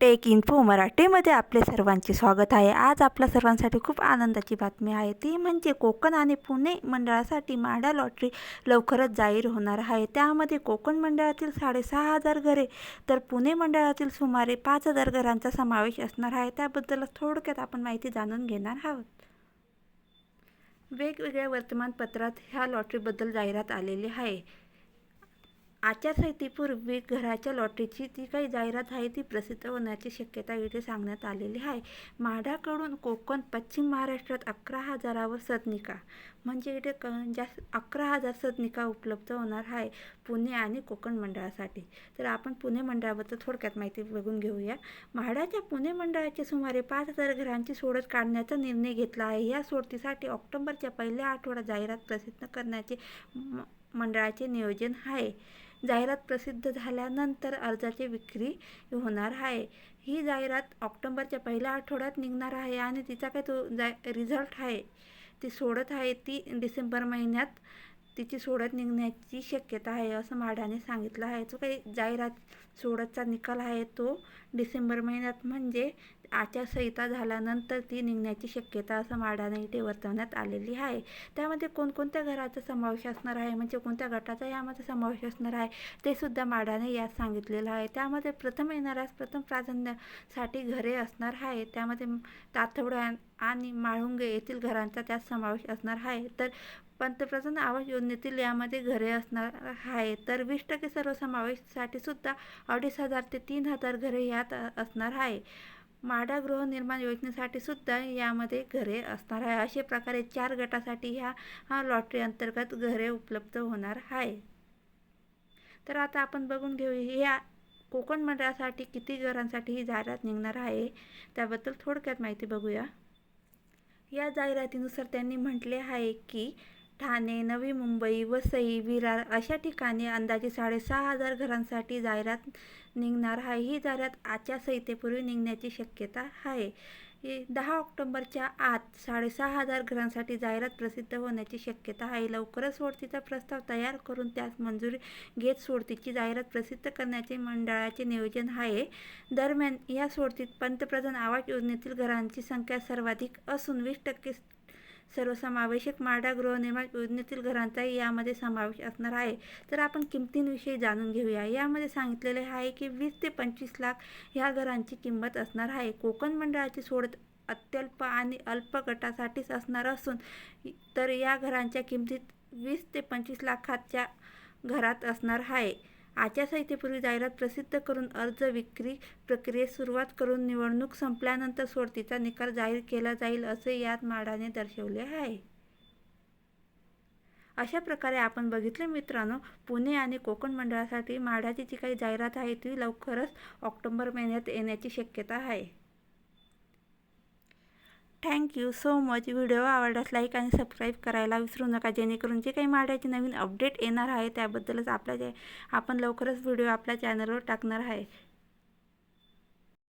Take info मराठीमध्ये आपले सर्वांचे स्वागत आहे. आज आपल्या सर्वांसाठी खूप आनंदाची बातमी आहे. ती म्हणजे कोकण आणि पुणे मंडळासाठी म्हाडा लॉटरी लवकरच जाहीर होणार आहे. त्यामध्ये कोकण मंडळातील साडेसहा हजार घरे तर पुणे मंडळातील सुमारे पाच हजार घरांचा समावेश असणार आहे. त्याबद्दल थोडक्यात आपण माहिती जाणून घेणार आहोत. वेगवेगळ्या वर्तमानपत्रात ह्या लॉटरीबद्दल जाहिरात आलेली आहे. आचारसंहितेपूर्वी घराच्या लॉटरीची जी काही जाहिरात आहे ती प्रसिद्ध होण्याची शक्यता इथे सांगण्यात आलेली आहे. म्हाडाकडून कोकण पश्चिम महाराष्ट्रात अकरा हजारावर सदनिका म्हणजे इथे क जास्त अकरा हजार सदनिका उपलब्ध होणार आहे पुणे आणि कोकण मंडळासाठी. तर आपण पुणे मंडळाबद्दल थोडक्यात माहिती बघून घेऊया. म्हाडाच्या पुणे मंडळाचे सुमारे पाच हजार घरांची सोडत काढण्याचा निर्णय घेतला आहे. या सोडतीसाठी ऑक्टोबरच्या पहिल्या आठवड्यात जाहिरात प्रसिद्ध करण्याचे मंडळाचे नियोजन आहे. जाहिरात प्रसिद्ध झाल्यानंतर अर्जाची विक्री होणार आहे. ही जाहिरात ऑक्टोबरच्या पहिल्या आठवड्यात निघणार आहे आणि तिचा काय तो जा रिझल्ट आहे ती सोडत आहे ती डिसेंबर महिन्यात तिची सोडत निघण्याची शक्यता आहे असं म्हाडाने सांगितलं आहे. जो काही जाहिरात सोडतचा निकाल आहे तो डिसेंबर महिन्यात म्हणजे आचारसंहिता झाल्यानंतर ती निघण्याची शक्यता असं माडाने इथे वर्तवण्यात आलेली आहे. त्यामध्ये कोणकोणत्या घराचा समावेश असणार आहे? म्हणजे कोणत्या गटाचा यामध्ये समावेश असणार आहे? ते सुद्धा माडाने यात सांगितलेलं आहे. त्यामध्ये प्रथम येणाऱ्यास प्रथम प्राधान्यासाठी घरे असणार आहे त्यामध्ये तातवड्या आणि माळुंगे येथील घरांचा त्यात समावेश असणार आहे. तर पंतप्रधान आवास योजनेतील यामध्ये घरे असणार आहे तर वीस टक्के सर्वसमावेशसाठी सुद्धा अडीच हजार ते तीन हजार घरे यात असणार आहे. म्हाडा गृहनिर्माण योजनेसाठी सुद्धा यामध्ये घरे असणार आहे. अशा प्रकारे चार गटासाठी ह्या हा लॉटरी अंतर्गत घरे उपलब्ध होणार आहे. तर आता आपण बघून घेऊ ह्या कोकण मंडळासाठी किती घरांसाठी ही जाहिरात निघणार आहे त्याबद्दल थोडक्यात माहिती बघूया. या जाहिरातीनुसार त्यांनी म्हटले आहे की ठाणे नवी मुंबई वसई विरार अशा ठिकाणी अंदाजे साडेसहा हजार घरांसाठी जाहिरात निघणार आहे. ही जाहिरात आचारसंहितेपूर्वी निघण्याची शक्यता आहे. दहा ऑक्टोबरच्या आत साडेसहा हजार घरांसाठी जाहिरात प्रसिद्ध होण्याची शक्यता आहे. लवकरच सोडतीचा प्रस्ताव तयार करून त्यास मंजुरी घेत सोडतीची जाहिरात प्रसिद्ध करण्याचे मंडळाचे नियोजन आहे. दरम्यान या सोडतीत पंतप्रधान आवास योजनेतील घरांची संख्या सर्वाधिक असून वीस टक्के सर्वसमावेशक माडा गृहनिर्माण योजनेतील घरांचाही यामध्ये समावेश असणार आहे. तर आपण किमतींविषयी जाणून घेऊया. यामध्ये सांगितलेले आहे की वीस ते पंचवीस लाख ह्या घरांची किंमत असणार आहे. कोकण मंडळाची सोडत अत्यल्प आणि अल्प गटासाठीच असणार असून तर या घरांच्या किमतीत वीस ते पंचवीस लाखाच्या घरात असणार आहे. आचारसंहितेपूर्वी जाहिरात प्रसिद्ध करून अर्ज विक्री प्रक्रियेस सुरुवात करून निवडणूक संपल्यानंतर सोडतीचा निकाल जाहीर केला जाईल असे यात म्हाडाने दर्शवले आहे. अशा प्रकारे आपण बघितले मित्रांनो पुणे आणि कोकण मंडळासाठी म्हाडाची जी काही जाहिरात आहे ती लवकरच ऑक्टोबर महिन्यात येण्याची शक्यता आहे. Thank you so much video आवडल्यास लाईक आणि सबस्क्राईब करायला विसरू नका. जेणेकरून जे काही माड्याचे नवीन अपडेट येणार आहे त्याबद्दलच आपल्या जे आपण लवकरच व्हिडिओ आपल्या चॅनलवर टाकणार आहे.